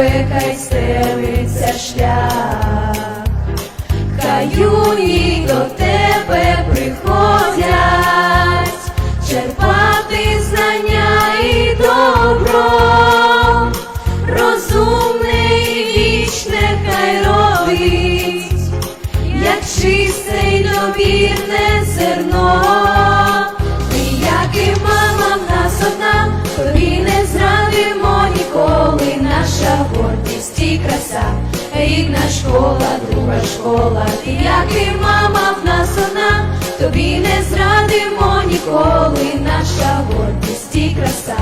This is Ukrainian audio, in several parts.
тебе хай стелиться шлях, хай юні до тебе приходять, черпати знання і добро, розумне і вічне хай робить, як чисте й довірне зерно, гордість і краса, рідна школа, друга школа, ти, як і мама в нас одна, тобі не зрадимо ніколи, наша гордість і краса,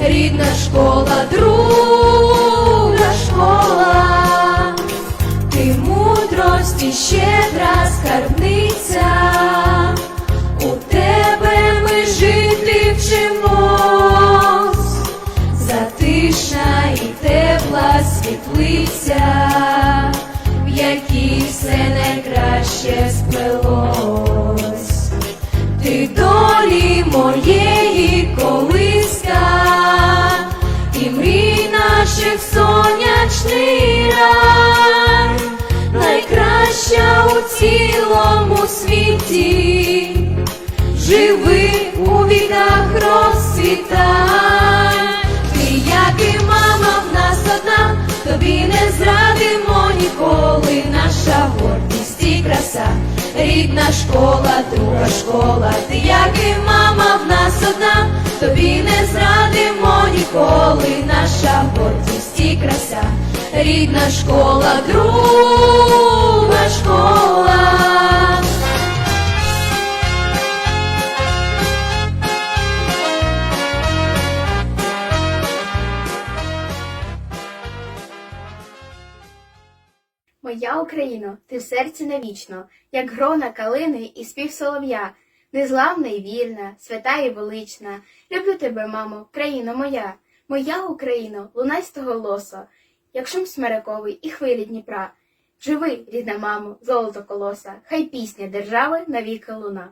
рідна школа, друга школа. Ти мудрості щедра скарбниця, тепла в якій все найкраще сплелось. Ти долі моєї колиска, і мрій наших сонячний рай, найкраща у цілому світі, живи у віках розцвітай, рідна школа, друга школа, ти, як і мама в нас одна, тобі не зрадимо ніколи, наша гордість і краса, рідна школа, друга школа. Моя Україно, ти в серці навічно, як грона калини і спів солов'я, незламна і вільна, свята і велична. Люблю тебе, мамо, країно моя, моя Україно, лунай з того голоса, як шум смерековий і хвилі Дніпра. Живи, рідна мамо, золото колоса, хай пісня держави навіки луна.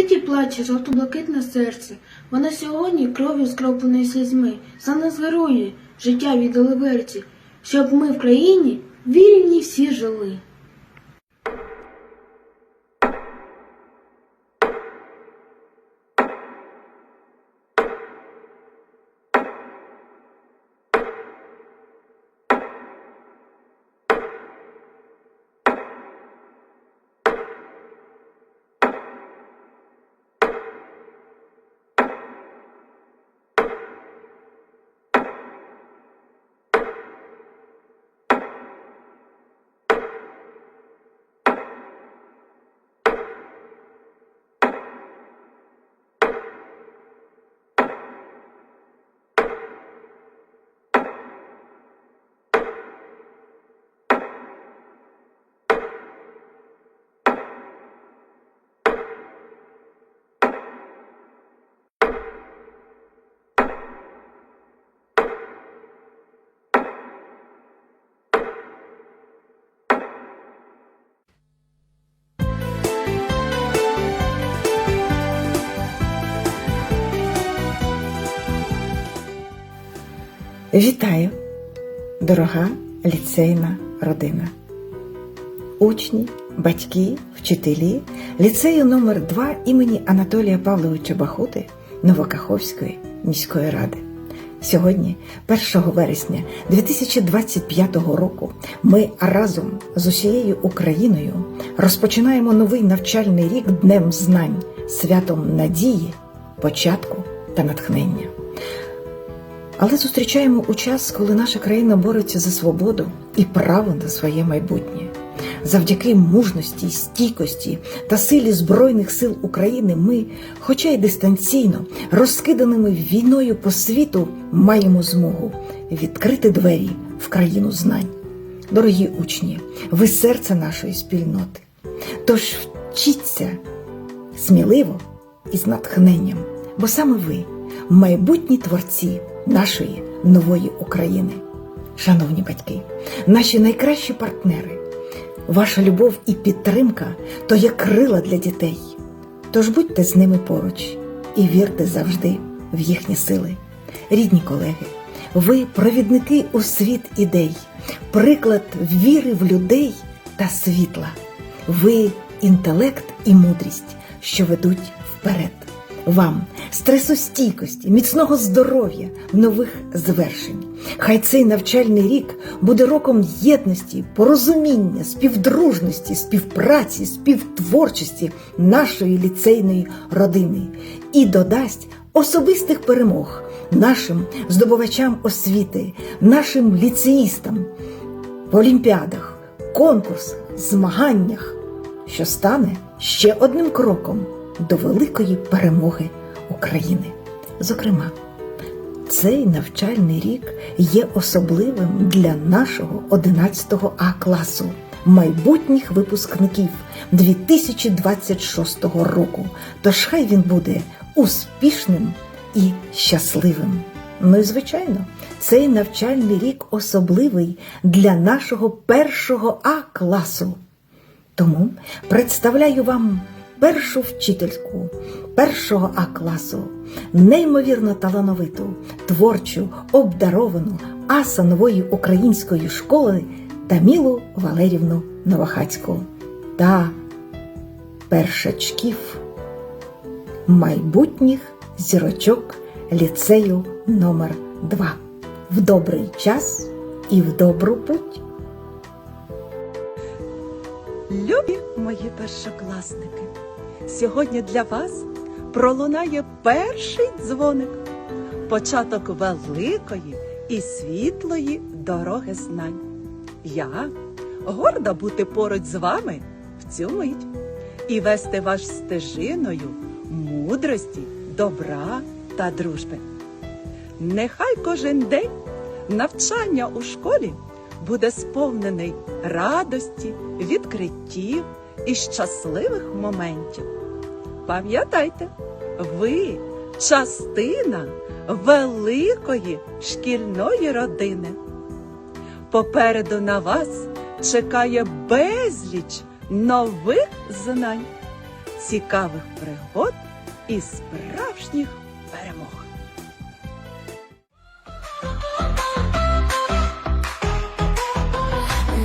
Тремтить і плаче жовто-блакитне серце. Вона сьогодні кров'ю скропленої слізьми за нас вирує життя від оливерці, щоб ми в країні вільні всі жили. Вітаю, дорога ліцейна родина. Учні, батьки, вчителі ліцею номер 2 імені Анатолія Павловича Бахути Новокаховської міської ради. Сьогодні, 1 вересня 2025 року, ми разом з усією Україною розпочинаємо новий навчальний рік Днем Знань, святом надії, початку та натхнення. Але зустрічаємо у час, коли наша країна бореться за свободу і право на своє майбутнє. Завдяки мужності, стійкості та силі Збройних сил України ми, хоча й дистанційно, розкиданими війною по світу, маємо змогу відкрити двері в країну знань. Дорогі учні, ви серце нашої спільноти. Тож вчіться сміливо і з натхненням, бо саме ви майбутні творці нашої нової України. Шановні батьки, наші найкращі партнери, ваша любов і підтримка то є крила для дітей. Тож будьте з ними поруч і вірте завжди в їхні сили. Рідні колеги, ви провідники у світ ідей, приклад віри в людей та світла. Ви інтелект і мудрість, що ведуть вперед. Вам стресостійкості, міцного здоров'я, нових звершень. Хай цей навчальний рік буде роком єдності, порозуміння, співдружності, співпраці, співтворчості нашої ліцейної родини і додасть особистих перемог нашим здобувачам освіти, нашим ліцеїстам в олімпіадах, конкурсах, змаганнях, що стане ще одним кроком до великої перемоги України. Зокрема, цей навчальний рік є особливим для нашого 11 А класу, майбутніх випускників 2026 року. Тож хай він буде успішним і щасливим. Ну і звичайно, цей навчальний рік особливий для нашого першого А класу. Тому представляю вам першу вчительку першого А класу, неймовірно талановиту, творчу, обдаровану аса нової української школи Тамілу Валерівну Новохацьку та першачків майбутніх зірочок ліцею номер 2 в добрий час і в добру путь. Любі мої першокласники, сьогодні для вас пролунає перший дзвоник, початок великої і світлої дороги знань. Я горда бути поруч з вами в цю мить і вести вас стежиною мудрості, добра та дружби. Нехай кожен день навчання у школі буде сповнений радості, відкриттів і щасливих моментів. Пам'ятайте, ви частина великої шкільної родини. Попереду на вас чекає безліч нових знань, цікавих пригод і справжніх перемог.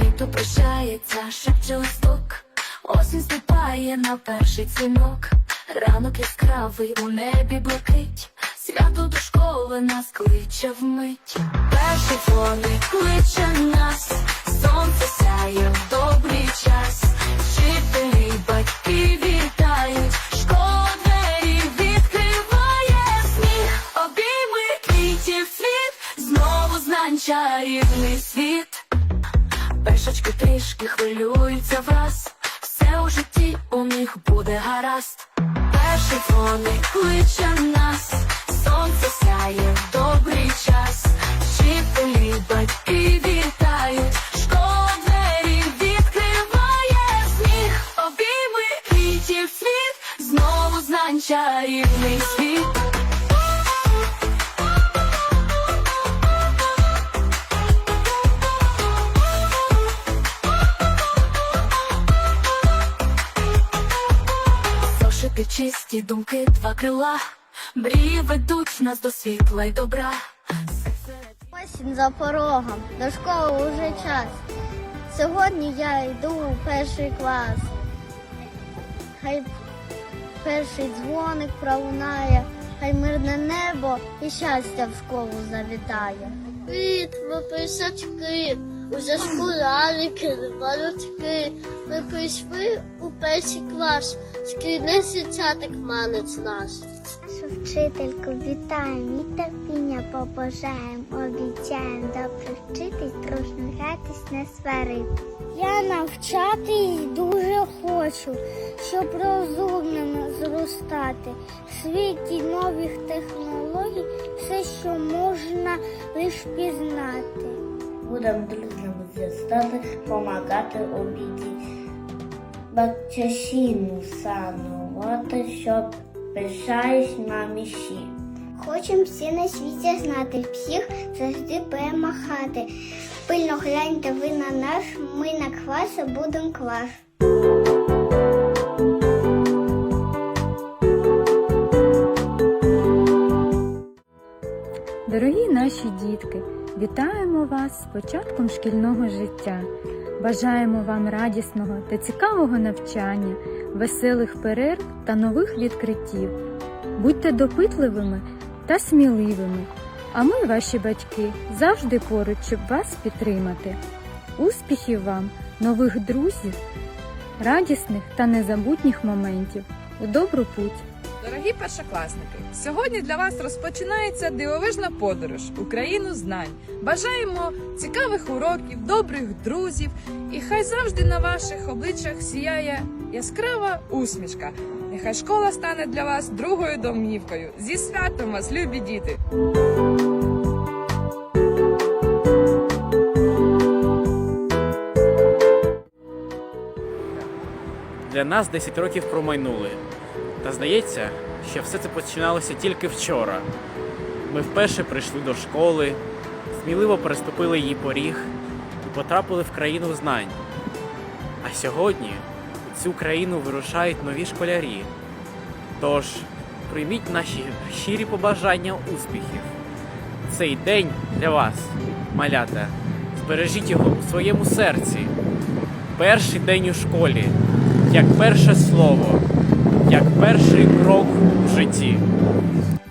Літо прощається, шепче листок, осінь ступає на перший дзвінок, ранок яскравий у небі блакить, свято до школи нас кличе вмить. Перший дзвоник кличе нас, сонце сяє в добрий час, вчителі батьки вітають, школа двері відкриває сміх, обійми квітів знову знань чарівний світ. Пешечки трішки хвилюються враз, Дзвоник кличе нас, крила, мрії ведуть нас до світла й добра. Осінь за порогом, до школи уже час. Сьогодні я йду у перший клас. Хай перший дзвоник пролунає, хай мирне небо і щастя в школу завітає. Ми писачки, уже школярики, малючки. Ми прийшли у перший клас, шкільний січатик манець наш. Нашу вчительку вітаємо і терпіння побажаємо, обіцяємо добре вчитись, дружно гратись, не сварити. Я навчатись дуже хочу, щоб розумними зростати. В світі нових технологій все, що можна лиш пізнати. Будемо друзям зростати, помагати обіді. Батьківщину санувати, щоб пишаюсь на міші. Хочем всі на світі знати, всіх завжди перемахати. Пильно гляньте ви на наш, ми на класи будем клас. Наші дітки, вітаємо вас з початком шкільного життя. Бажаємо вам радісного та цікавого навчання, веселих перерв та нових відкриттів. Будьте допитливими та сміливими, а ми, ваші батьки, завжди поруч, щоб вас підтримати. Успіхів вам, нових друзів, радісних та незабутніх моментів. У добру путь! Дорогі першокласники, сьогодні для вас розпочинається дивовижна подорож у країну знань. Бажаємо цікавих уроків, добрих друзів, і хай завжди на ваших обличчях сіяє яскрава усмішка. Нехай школа стане для вас другою домівкою. Зі святом вас, любі діти! Для нас 10 років промайнули. Та здається, що все це починалося тільки вчора. Ми вперше прийшли до школи, сміливо переступили її поріг і потрапили в країну знань. А сьогодні у цю країну вирушають нові школярі. Тож прийміть наші щирі побажання успіхів. Цей день для вас, малята. Збережіть його у своєму серці. Перший день у школі, як перше слово, як перший крок у житті.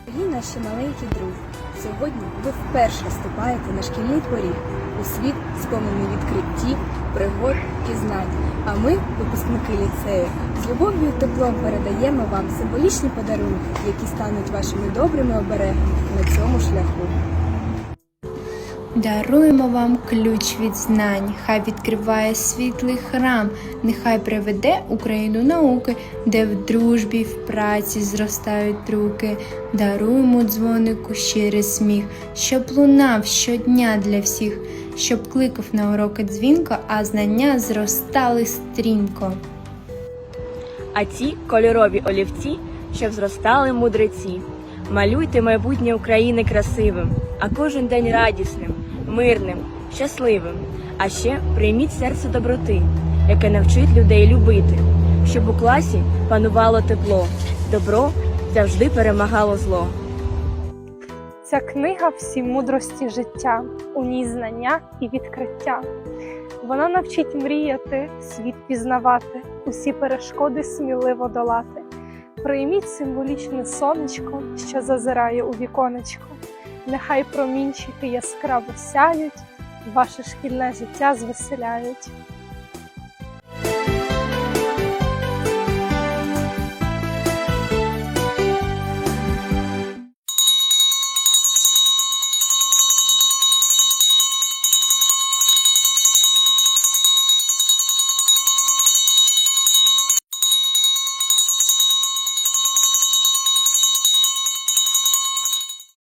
Дорогі наші маленькі друзі, сьогодні ви вперше вступаєте на шкільний поріг у світ сповнений відкриттів, пригод і знань. А ми, випускники ліцею, з любов'ю і теплом передаємо вам символічні подарунки, які стануть вашими добрими оберегами на цьому шляху. Даруємо вам ключ від знань, хай відкриває світлий храм, нехай приведе Україну науки, де в дружбі, в праці зростають руки. Даруємо дзвонику щирий сміх, щоб лунав щодня для всіх, щоб кликав на уроки дзвінко, а знання зростали стрімко. А ці кольорові олівці, щоб зростали мудреці. Малюйте майбутнє України красивим, а кожен день радісним, мирним, щасливим. А ще прийміть серце доброти, яке навчить людей любити, щоб у класі панувало тепло, добро завжди перемагало зло. Ця книга всі мудрості життя, у ній знання і відкриття. Вона навчить мріяти, світ пізнавати, усі перешкоди сміливо долати. Прийміть символічне сонечко, що зазирає у віконечко. Нехай промінчики яскраво сяють, ваше шкільне життя звеселяють.